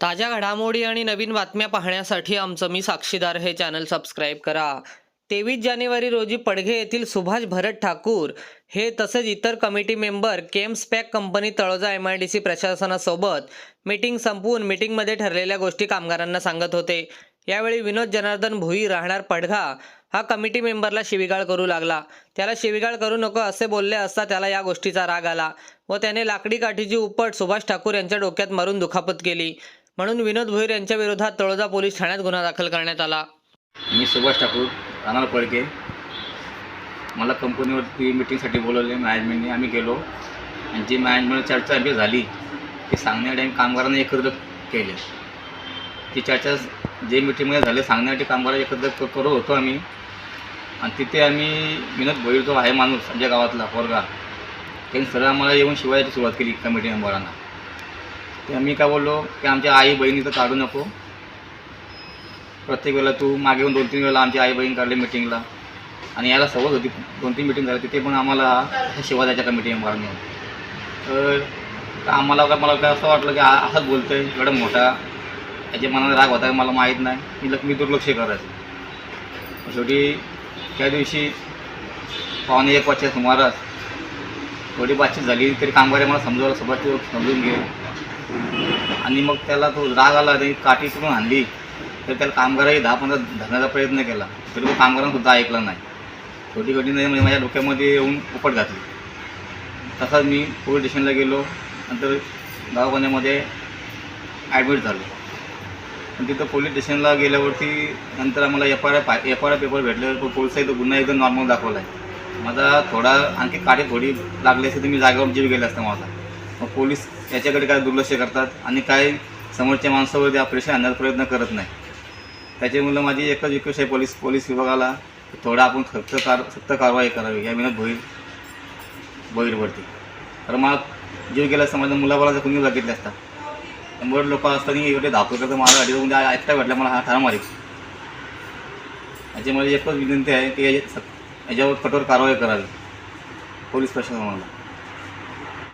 ताज्या घडामोडी आणि नवीन बातम्या पाहण्यासाठी आमचं मी साक्षीदार हे चॅनल सबस्क्राईब करा. तेवीस जानेवारी रोजी पडघे येथील सुभाष भरत ठाकूर हे तसेच इतर committee member chems pack company Taloja M I D C प्रशासनासोबत मीटिंग संपवून मीटिंगमध्ये ठरलेल्या गोष्टी कामगारांना सांगत होते. यावेळी विनोद जनार्दन भुई राहणार पडघा हा कमिटी मेंबरला शिविगाळ करू लागला. त्याला शिविगाळ करू नको असे बोलले असता त्याला या गोष्टीचा राग आला व त्याने लाकडी काठीची उपट सुभाष ठाकूर यांच्या डोक्यात मारून दुखापत केली. म्हणून विनोद भोईर यांच्या विरोधात तळोजा पोलीस ठाण्यात गुन्हा दाखल करण्यात आला. मी सुभाष ठाकूर राहणार पडके मला कंपनीवरती मिटिंगसाठी बोलवले मॅनेजमेंटने आम्ही गेलो. आणि जी मॅनेजमेंट चर्चा आमची झाली ती सांगण्यासाठी आम्ही कामगारांना एकत्र केले. ती चर्चा जे मिटिंगमध्ये झाले सांगण्यासाठी कामगार एकत्र करत होतो आम्ही. आणि तिथे आम्ही विनोद भोईर जो आहे माणूस आमच्या गावातला पोरगा त्यांनी सरळ आम्हाला येऊन शिवायची सुरुवात केली कमिटी मेंबरांना ते आम्ही काय बोललो की आमच्या आई बहिणी तर काढू नको. प्रत्येक वेळेला तू मागे येऊन दोन तीन वेळेला आमची आई बहीण काढली मिटिंगला आणि याला सवय होती दोन तीन मिटिंग झाली तिथे पण आम्हाला शिवा द्यायच्या का मेंबरने तर तर आम्हाला काय मला काय असं वाटलं की असंच असाच बोलतोय एवढं मोठा. याच्या मनाला राग होता मला माहीत नाही. मी लक्ष मी दुर्लक्ष करायचं शेवटी त्या दिवशी पावणे एक वाजच्या सुमारास थोडी बातचीत झाली तरी कामगार मला समजवलं सोबत समजून घे. आणि मग त्याला तो राग आला तरी काठी तिकडून आणली तर त्याला कामगारही दहा पंधरा धरण्याचा प्रयत्न केला. तरी तो कामगारांना सुद्धा ऐकला नाही. छोटी छोटी नाही म्हणजे माझ्या डोक्यामध्ये येऊन उपट घातली. तसाच मी पोलीस स्टेशनला गेलो. नंतर दवाखान्यामध्ये ॲडमिट झालो. पण तिथं पोलीस स्टेशनला गेल्यावरती नंतर आम्हाला F I R F I R paper भेटले. तो पोलिसाही तो गुन्हा एकदम नॉर्मल दाखवला आहे माझा थोडा आणखी काठी थोडी लागली असते तर मी जागेवर जीव गेला असता माझा. मग पोलीस याच्याकडे काय दुर्लक्ष करतात आणि काय समोरच्या माणसावरती प्रेशर आणण्याचा प्रयत्न करत नाही. त्याच्यामुळं माझी एकच रिक्वेस्ट आहे पोलीस पोलीस विभागाला थोडा आपण सक्त कार सक्त कारवाई करावी. या विनोद भोईर भोईरवरती. तर मला जीव गेला असता माझ्या मुलाबाला कुणी बघितले असता. शंभर लोक असताना एवढे धापू करतो मला गाडी म्हणजे ऐकता भेटला मला हा ठार मारेल याच्यामध्ये एकच विनंती आहे की याच्या- याच्यावर कठोर कारवाई करावी. पोलीस प्रशासनाला.